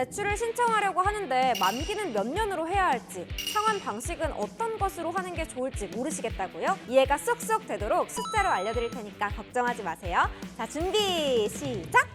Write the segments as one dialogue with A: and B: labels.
A: 대출을 신청하려고 하는데 만기는 몇 년으로 해야 할지, 상환 방식은 어떤 것으로 하는 게 좋을지 모르시겠다고요? 이해가 쏙쏙 되도록 숫자로 알려드릴 테니까 걱정하지 마세요. 자, 준비, 시작!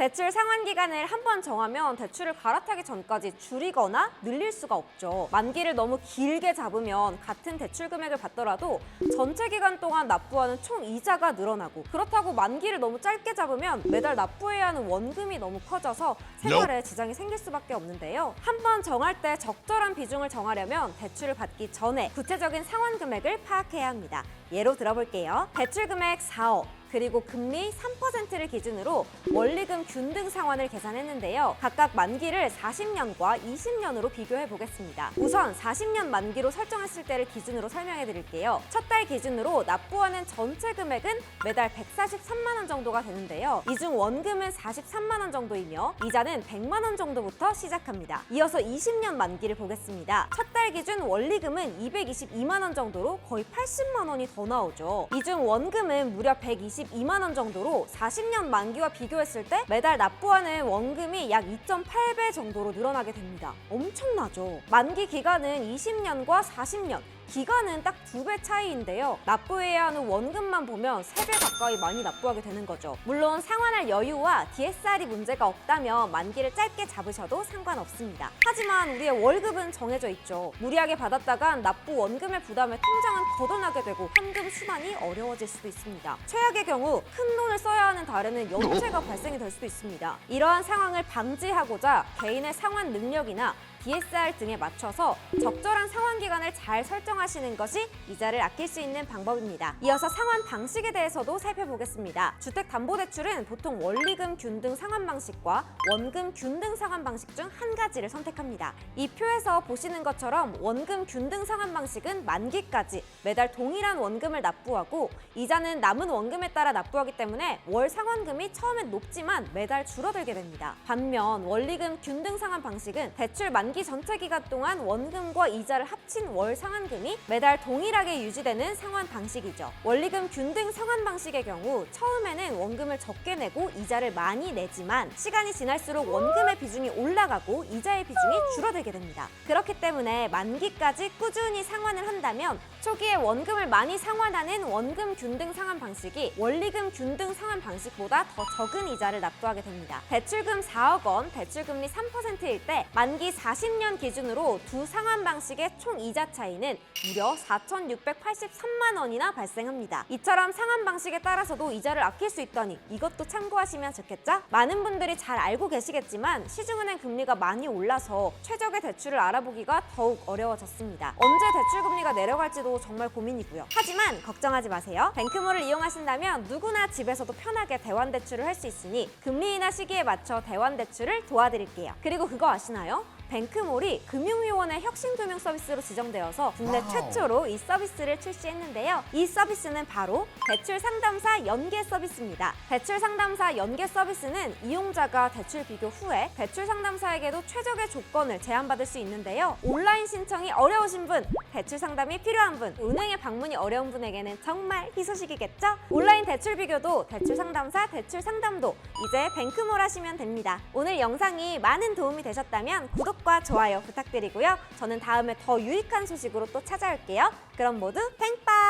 A: 대출 상환 기간을 한 번 정하면 대출을 갈아타기 전까지 줄이거나 늘릴 수가 없죠. 만기를 너무 길게 잡으면 같은 대출 금액을 받더라도 전체 기간 동안 납부하는 총 이자가 늘어나고 그렇다고 만기를 너무 짧게 잡으면 매달 납부해야 하는 원금이 너무 커져서 생활에 지장이 생길 수밖에 없는데요. 한 번 정할 때 적절한 비중을 정하려면 대출을 받기 전에 구체적인 상환 금액을 파악해야 합니다. 예로 들어볼게요. 대출 금액 4억, 그리고 금리 3%를 기준으로 원리금 균등 상환을 계산했는데요. 각각 만기를 40년과 20년으로 비교해 보겠습니다. 우선 40년 만기로 설정했을 때를 기준으로 설명해 드릴게요. 첫 달 기준으로 납부하는 전체 금액은 매달 143만 원 정도가 되는데요. 이 중 원금은 43만 원 정도이며 이자는 100만 원 정도부터 시작합니다. 이어서 20년 만기를 보겠습니다. 첫 달 기준 원리금은 222만 원 정도로 거의 80만 원이 더 나오죠. 이 중 원금은 무려 122만 원 정도로 40년 만기와 비교했을 때 매달 납부하는 원금이 약 2.8배 정도로 늘어나게 됩니다. 엄청나죠. 만기 기간은 20년과 40년, 기간은 딱 두 배 차이인데요. 납부해야 하는 원금만 보면 세 배 가까이 많이 납부하게 되는 거죠. 물론 상환할 여유와 DSR이 문제가 없다면 만기를 짧게 잡으셔도 상관없습니다. 하지만 우리의 월급은 정해져 있죠. 무리하게 받았다간 납부 원금의 부담에 통장은 걷어나게 되고 현금 순환이 어려워질 수도 있습니다. 최악의 경우 큰 돈을 써야 하는 달에는 연체가 발생이 될 수도 있습니다. 이러한 상황을 방지하고자 개인의 상환 능력이나 DSR 등에 맞춰서 적절한 상환 기간을 잘 설정하시는 것이 이자를 아낄 수 있는 방법입니다. 이어서 상환 방식에 대해서도 살펴보겠습니다. 주택담보대출은 보통 원리금 균등 상환 방식과 원금 균등 상환 방식 중 한 가지를 선택합니다. 이 표에서 보시는 것처럼 원금 균등 상환 방식은 만기까지 매달 동일한 원금을 납부하고 이자는 남은 원금에 따라 납부하기 때문에 월 상환금이 처음엔 높지만 매달 줄어들게 됩니다. 반면 원리금 균등 상환 방식은 대출 만기 전체 기간 동안 원금과 이자를 합친 월 상환금이 매달 동일하게 유지되는 상환 방식이죠. 원리금 균등 상환 방식의 경우 처음에는 원금을 적게 내고 이자를 많이 내지만 시간이 지날수록 원금의 비중이 올라가고 이자의 비중이 줄어들게 됩니다. 그렇기 때문에 만기까지 꾸준히 상환을 한다면 초기에 원금을 많이 상환하는 원금 균등 상환 방식이 원리금 균등 상환 방식보다 더 적은 이자를 납부하게 됩니다. 대출금 4억 원, 대출금리 3%일 때 만기 40년 기준으로 두 상환 방식의 총 이자 차이는 무려 4,683만 원이나 발생합니다. 이처럼 상환 방식에 따라서도 이자를 아낄 수 있다니 이것도 참고하시면 좋겠죠? 많은 분들이 잘 알고 계시겠지만 시중은행 금리가 많이 올라서 최적의 대출을 알아보기가 더욱 어려워졌습니다. 언제 대출 금리가 내려갈지도 정말 고민이고요. 하지만 걱정하지 마세요. 뱅크몰을 이용하신다면 누구나 집에서도 편하게 대환 대출을 할 수 있으니 금리 인하 시기에 맞춰 대환 대출을 도와드릴게요. 그리고 그거 아시나요? 뱅크몰이 금융위원회 혁신 금융 서비스로 지정되어서 국내 최초로 이 서비스를 출시했는데요. 이 서비스는 바로 대출 상담사 연계 서비스입니다. 대출 상담사 연계 서비스는 이용자가 대출 비교 후에 대출 상담사에게도 최적의 조건을 제안받을 수 있는데요. 온라인 신청이 어려우신 분, 대출 상담이 필요한 분, 은행에 방문이 어려운 분에게는 정말 희소식이겠죠? 온라인 대출 비교도 대출 상담사, 대출 상담도 이제 뱅크몰 하시면 됩니다. 오늘 영상이 많은 도움이 되셨다면 구독과 좋아요 부탁드리고요. 저는 다음에 더 유익한 소식으로 또 찾아올게요. 그럼 모두 팽빵!